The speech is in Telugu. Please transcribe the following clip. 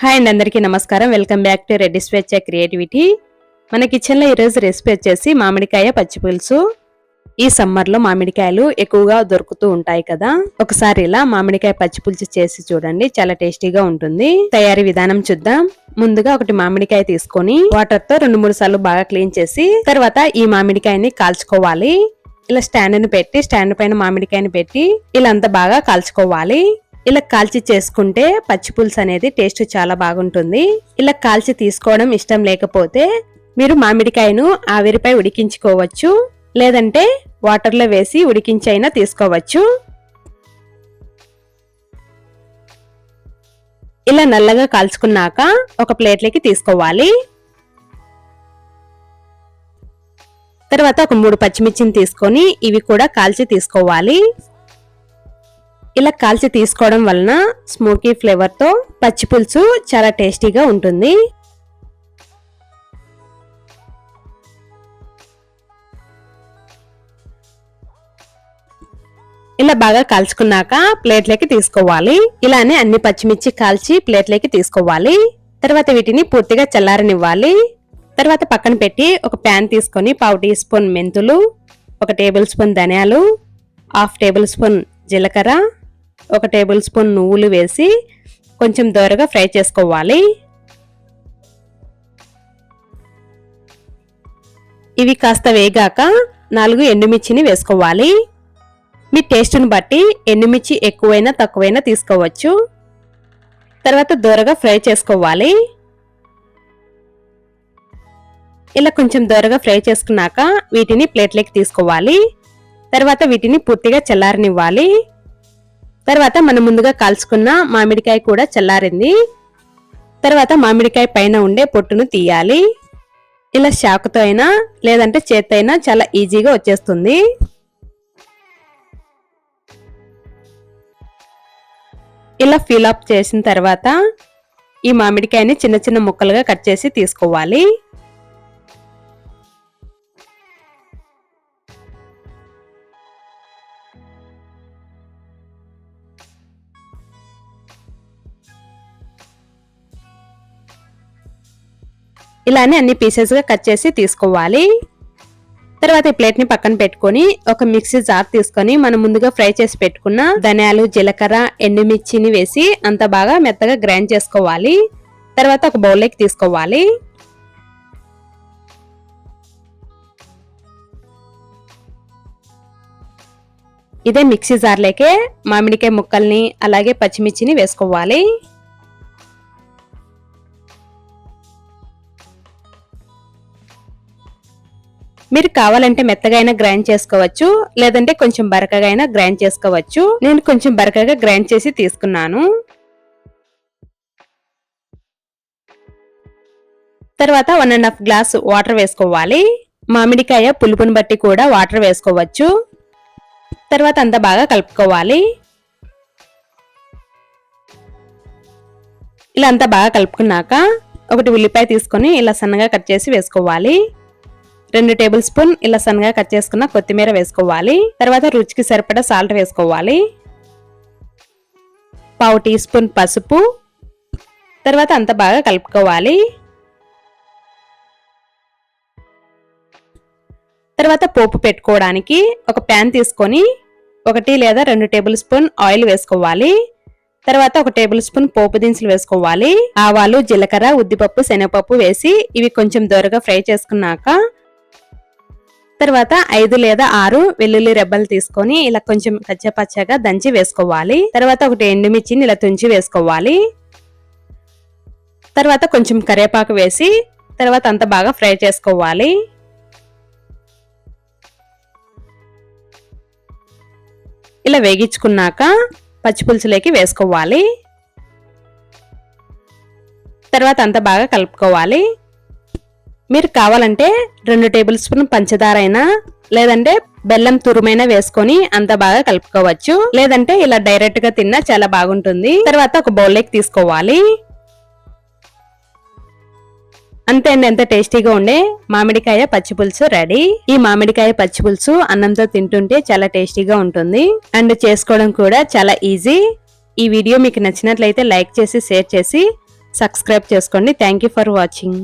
హాయ్ అండి అందరికీ నమస్కారం. వెల్కమ్ బ్యాక్ టు రెడ్డి స్వేచ్ఛ క్రియేటివిటీ మన కిచెన్లో ఈరోజు రెసిపీ వచ్చేసి మామిడికాయ పచ్చి పులుసు. ఈ సమ్మర్లో మామిడికాయలు ఎక్కువగా దొరుకుతూ ఉంటాయి కదా. ఒకసారి ఇలా మామిడికాయ పచ్చి పులుసు చేసి చూడండి. చాలా టేస్టీగా ఉంటుంది. తయారీ విధానం చూద్దాం. ముందుగా ఒకటి మామిడికాయ తీసుకొని వాటర్తో రెండు మూడు సార్లు బాగా క్లీన్ చేసి తర్వాత ఈ మామిడికాయని కాల్చుకోవాలి. ఇలా స్టాండ్ని పెట్టి స్టాండ్ పైన మామిడికాయని పెట్టి ఇలా అంతా బాగా కాల్చుకోవాలి. ఇలా కాల్చి చేసుకుంటే పచ్చి పులుసు అనేది టేస్ట్ చాలా బాగుంటుంది. ఇలా కాల్చి తీసుకోవడం ఇష్టం లేకపోతే మీరు మామిడికాయను ఆవిరిపై ఉడికించుకోవచ్చు. లేదంటే వాటర్లో వేసి ఉడికించైనా తీసుకోవచ్చు. ఇలా నల్లగా కాల్చుకున్నాక ఒక ప్లేట్లోకి తీసుకోవాలి. తర్వాత ఒక మూడు పచ్చిమిర్చిని తీసుకొని ఇవి కూడా కాల్చి తీసుకోవాలి. ఇలా కాల్చి తీసుకోవడం వలన స్మోకీ ఫ్లేవర్తో పచ్చి పులుసు చాలా టేస్టీగా ఉంటుంది. ఇలా బాగా కాల్చుకున్నాక ప్లేట్లోకి తీసుకోవాలి. ఇలానే అన్ని పచ్చిమిర్చి కాల్చి ప్లేట్లోకి తీసుకోవాలి. తర్వాత వీటిని పూర్తిగా చల్లారనివ్వాలి. తర్వాత పక్కన పెట్టి ఒక ప్యాన్ తీసుకొని పావు టీ స్పూన్ మెంతులు ఒక టేబుల్ స్పూన్ ధనియాలు హాఫ్ టేబుల్ స్పూన్ జీలకర్ర ఒక టేబుల్ స్పూన్ నువ్వులు వేసి కొంచెం దోరగా ఫ్రై చేసుకోవాలి. ఇవి కాస్త వేగాక నాలుగు ఎండుమిర్చిని వేసుకోవాలి. మీ టేస్ట్ని బట్టి ఎండుమిర్చి ఎక్కువైనా తక్కువైనా తీసుకోవచ్చు. తర్వాత దోరగా ఫ్రై చేసుకోవాలి. ఇలా కొంచెం దోరగా ఫ్రై చేసుకున్నాక వీటిని ప్లేట్లోకి తీసుకోవాలి. తర్వాత వీటిని పూర్తిగా చల్లారనివ్వాలి. తర్వాత మనం ముందుగా కాల్చుకున్న మామిడికాయ కూడా చల్లారింది. తర్వాత మామిడికాయ పైన ఉండే పొట్టును తీయాలి. ఇలా శాకుతో అయినా లేదంటే చేత్తైనా చాలా ఈజీగా వచ్చేస్తుంది. ఇలా ఫీల్ అప్ చేసిన తర్వాత ఈ మామిడికాయని చిన్న చిన్న ముక్కలుగా కట్ చేసి తీసుకోవాలి. ఇలానే అన్ని పీసెస్గా కట్ చేసి తీసుకోవాలి. తర్వాత ఈ ప్లేట్ని పక్కన పెట్టుకొని ఒక మిక్సీ జార్ తీసుకొని మనం ముందుగా ఫ్రై చేసి పెట్టుకున్న ధనియాలు జీలకర్ర ఎండుమిర్చిని వేసి అంత బాగా మెత్తగా గ్రైండ్ చేసుకోవాలి. తర్వాత ఒక బౌల్లోకి తీసుకోవాలి. ఇదే మిక్సీ జార్లోకే మామిడికాయ ముక్కల్ని అలాగే పచ్చిమిర్చిని వేసుకోవాలి. మీరు కావాలంటే మెత్తగా అయినా గ్రైండ్ చేసుకోవచ్చు లేదంటే కొంచెం బరకగా అయినా గ్రైండ్ చేసుకోవచ్చు. నేను కొంచెం బరకగా గ్రైండ్ చేసి తీసుకున్నాను. తర్వాత one and half glass water వేసుకోవాలి. మామిడికాయ పులుపుని బట్టి కూడా వాటర్ వేసుకోవచ్చు. తర్వాత అంతా బాగా కలుపుకోవాలి. ఇలా అంతా బాగా కలుపుకున్నాక ఒకటి ఉల్లిపాయ తీసుకొని ఇలా సన్నగా కట్ చేసి వేసుకోవాలి. రెండు టేబుల్ స్పూన్ ఇలా సన్నగా కట్ చేసుకున్న కొత్తిమీర వేసుకోవాలి. తర్వాత రుచికి సరిపడా సాల్ట్ వేసుకోవాలి. పావు టీ స్పూన్ పసుపు. తర్వాత అంత బాగా కలుపుకోవాలి. తర్వాత పోపు పెట్టుకోవడానికి ఒక ప్యాన్ తీసుకొని ఒకటి లేదా రెండు టేబుల్ స్పూన్ ఆయిల్ వేసుకోవాలి. తర్వాత ఒక టేబుల్ స్పూన్ పోపు దినుసులు వేసుకోవాలి. ఆవాలు జీలకర్ర ఉద్దిపప్పు శనగపప్పు వేసి ఇవి కొంచెం దోరగా ఫ్రై చేసుకున్నాక తర్వాత ఐదు లేదా ఆరు వెల్లుల్లి రెబ్బలు తీసుకొని ఇలా కొంచెం పచ్చపచ్చగా దంచి వేసుకోవాలి. తర్వాత ఒకటి ఎండుమిర్చిని ఇలా తుంచి వేసుకోవాలి. తర్వాత కొంచెం కరివేపాకు వేసి తర్వాత అంత బాగా ఫ్రై చేసుకోవాలి. ఇలా వేగించుకున్నాక పచ్చిపులుసులోకి వేసుకోవాలి. తర్వాత అంత బాగా కలుపుకోవాలి. మీరు కావాలంటే రెండు టేబుల్ స్పూన్ పంచదార అయినా లేదంటే బెల్లం తురుమైనా వేసుకొని అంత బాగా కలుపుకోవచ్చు. లేదంటే ఇలా డైరెక్ట్గా తిన్నా చాలా బాగుంటుంది. తర్వాత ఒక బౌల్లోకి తీసుకోవాలి. అంతే అండి ఎంత టేస్టీగా ఉండే మామిడికాయ పచ్చి పులుసు రెడీ. ఈ మామిడికాయ పచ్చి పులుసు అన్నంతో తింటుంటే చాలా టేస్టీగా ఉంటుంది. అండ్ చేసుకోవడం కూడా చాలా ఈజీ. ఈ వీడియో మీకు నచ్చినట్లయితే లైక్ చేసి షేర్ చేసి సబ్స్క్రైబ్ చేసుకోండి. Thank you for watching